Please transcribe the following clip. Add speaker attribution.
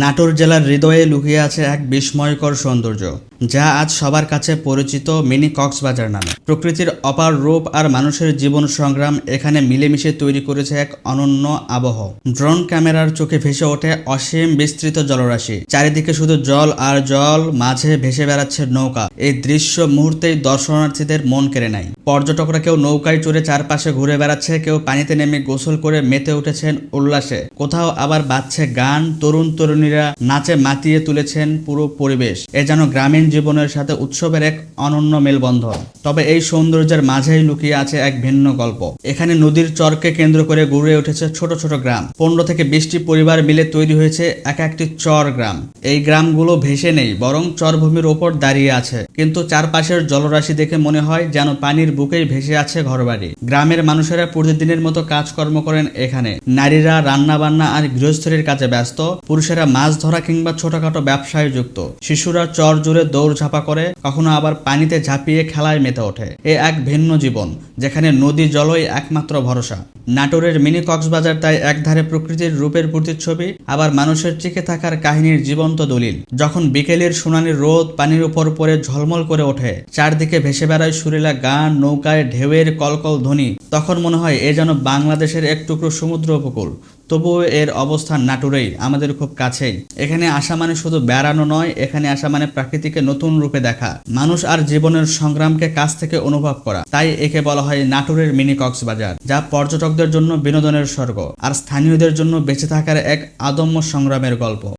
Speaker 1: নাটোর জেলার হৃদয়ে লুকিয়ে আছে এক বিস্ময়কর সৌন্দর্য, যা আজ সবার কাছে পরিচিত মিনি কক্সবাজার নামে। প্রকৃতির অপার রূপ আর মানুষের জীবন সংগ্রাম এখানে মিলেমিশে তৈরি করেছে এক অনন্য আবহ। ড্রোন ক্যামেরার চোখে ভেসে ওঠে অসীম বিস্তৃত জলরাশি। চারিদিকে শুধু জল আর জল, মাঝে ভেসে বেড়াচ্ছে নৌকা। এই দৃশ্য মুহূর্তেই দর্শনার্থীদের মন কেড়ে নেয়। পর্যটকরা কেউ নৌকায় চড়ে চারপাশে ঘুরে বেড়াচ্ছে, কেউ পানিতে নেমে গোসল করে মেতে উঠেছেন উল্লাসে। কোথাও আবার বাজছে গান তরুণ তরুণীরা নাচে মাতিয়ে তুলেছেন পুরো পরিবেশ। এ যেন গ্রামীণ জীবনের সাথে উৎসবের এক অনন্য মেলবন্ধন। তবে এই সৌন্দর্যের মাঝেই লুকিয়ে আছে এক ভিন্ন গল্প। এখানে নদীর চরকে কেন্দ্র করে গড়ে উঠেছে ছোট ছোট গ্রাম। পনেরো থেকে বিশটি পরিবার মিলে তৈরি হয়েছে এক একটি চর গ্রাম। এই গ্রামগুলো ভেসে নেই, বরং চরভূমির ওপর দাঁড়িয়ে আছে। কিন্তু চারপাশের জলরাশি দেখে মনে হয় যেন পানির বুকেই ভেসে আছে ঘরবাড়ি। গ্রামের মানুষেরা প্রতিদিনের মতো কাজকর্ম করেন এখানে। নারীরা রান্না বান্না আর গৃহস্থলীর কাজে ব্যস্ত, পুরুষেরা মাছ ধরা কিংবা ছোটখাটো ব্যবসায় যুক্ত। শিশুরা চর জুড়ে দৌড়ঝাঁপা করে, কখনো আবার পানিতে ঝাঁপিয়ে খেলায় মেতে ওঠে। এ এক ভিন্ন জীবন, যেখানে নদী জলই একমাত্র ভরসা। নাটোরের মিনি কক্সবাজার তাই একধারে প্রকৃতির রূপের প্রতিচ্ছবি, আবার মানুষের টিকে থাকার কাহিনীর জীবন্ত দলিল। যখন বিকেলের সোনালি রোদ পানির উপর পরে ঝলমল করে ওঠে, চারদিকে ভেসে বেড়ায় সুরেলা গান, নৌকায় ঢেউয়ের কলকল ধ্বনি, তখন মনে হয় এ যেন বাংলাদেশের এক টুকরো সমুদ্র উপকূল। তবুও এর অবস্থান নাটোরেই, আমাদের খুব কাছেই। এখানে আসা মানে শুধু বেড়ানো নয়, এখানে আসা মানে প্রাকৃতিকে নতুন রূপে দেখা। মানুষ আর জীবনের সংগ্রামকে কাছ থেকে অনুভব করা। তাই একে বলা হয় নাটোরের মিনি কক্সবাজার, যা পর্যটকদের জন্য বিনোদনের স্বর্গ, আর স্থানীয়দের জন্য বেঁচে থাকার এক আদম্য সংগ্রামের গল্প।